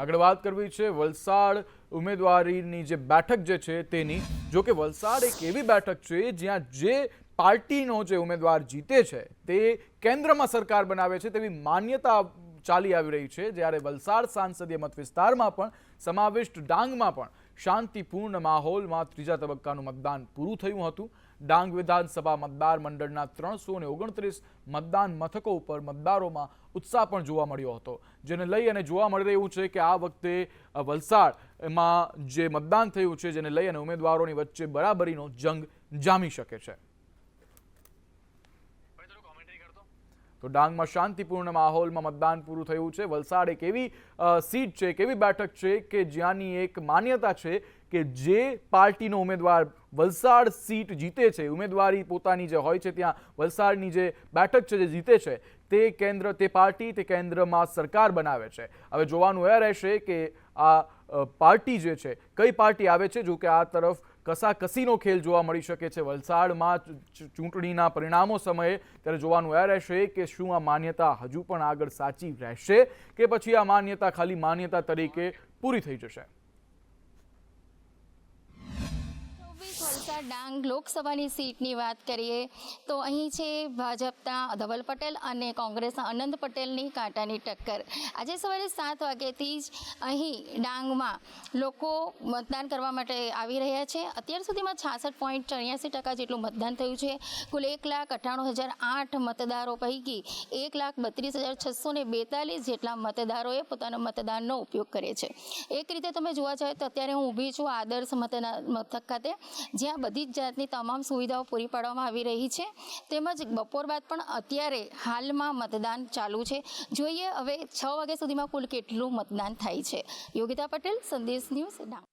આગળ વાત કરવી છે, વલસાડ ઉમેદવારીની જે બેઠક જે છે તેની. જો કે વલસાડ એક એવી બેઠક છે જ્યાં જે પાર્ટીનો જે ઉમેદવાર જીતે છે, તે કેન્દ્રમાં સરકાર બનાવે છે તેવી માન્યતા ચાલી આવી રહી છે. જ્યારે વલસાડ સાંસદીય મત વિસ્તારમાં પણ સમાવિષ્ટ ડાંગમાં પણ શાંતિપૂર્ણ માહોલમાં ત્રીજા તબક્કાનું મતદાન પૂરું થયું હતું. ડાંગ વિધાનસભા મતદાર મંડળના ત્રણસો ને ઓગણત્રીસ મતદાન મથકો ઉપર મતદારોમાં ઉત્સાહ પણ જોવા મળ્યો હતો. જેને લઈ અને જોવા મળી રહ્યું છે કે આ વખતે વલસાડમાં જે મતદાન થયું છે, જેને લઈ અને ઉમેદવારોની વચ્ચે બરાબરીનો જંગ જામી શકે છે. તો ડાંગમાં શાંતિપૂર્ણ માહોલમાં મતદાન પૂરું થયું છે. વલસાડ એક એવી સીટ છે, એક એવી બેઠક છે કે જ્યાંની એક માન્યતા છે કે જે પાર્ટીનો ઉમેદવાર વલસાડ સીટ જીતે છે, ઉમેદવારી પોતાની જે હોય છે, ત્યાં વલસાડની જે બેઠક છે જે જીતે છે, તે કેન્દ્ર, તે પાર્ટી, તે કેન્દ્રમાં સરકાર બનાવે છે. હવે જોવાનું એ રહેશે કે આ પાર્ટી જે છે, કઈ પાર્ટી આવે છે? જો કે આ તરફ કસાકસીનો ખેલ જોવા મળી શકે છે. વલસાડમાં ચૂંટણીના પરિણામો સમયે ત્યારે જોવાનું એ રહેશે કે શું આ માન્યતા હજુ પણ આગળ સાચી રહેશે કે પછી આ માન્યતા ખાલી માન્યતા તરીકે પૂરી થઈ જશે. ચોવીસ ડાંગ લોકસભાની સીટની વાત કરીએ, તો અહીં છે ભાજપના ધવલ પટેલ અને કોંગ્રેસના આનંદ પટેલની કાંટાની ટક્કર. આજે સવારે સાત વાગ્યાથી જ અહીં ડાંગમાં લોકો મતદાન કરવા માટે આવી રહ્યા છે. અત્યાર સુધીમાં છાસઠ પોઈન્ટ ચોર્યાસી ટકા જેટલું મતદાન થયું છે. કુલ એક લાખ અઠ્ઠાણું હજાર આઠ મતદારો પૈકી એક લાખ બત્રીસ હજાર છસો ને બેતાલીસ જેટલા મતદારોએ પોતાના મતદાનનો ઉપયોગ કરે છે. એક રીતે તમે જોવા જાવ તો અત્યારે હું ઊભી છું આદર્શ મતદાન મથક ખાતે. જ્યાં બધી જ જાતની તમામ સુવિધાઓ પૂરી પાડવામાં આવી રહી છે. તેમજ બપોર બાદ પણ અત્યારે હાલમાં મતદાન ચાલુ છે. જોઈએ હવે છ વાગ્યા સુધીમાં કુલ કેટલું મતદાન થાય છે. યોગિતા પટેલ, સંદેશ ન્યૂઝ, ડાંગ.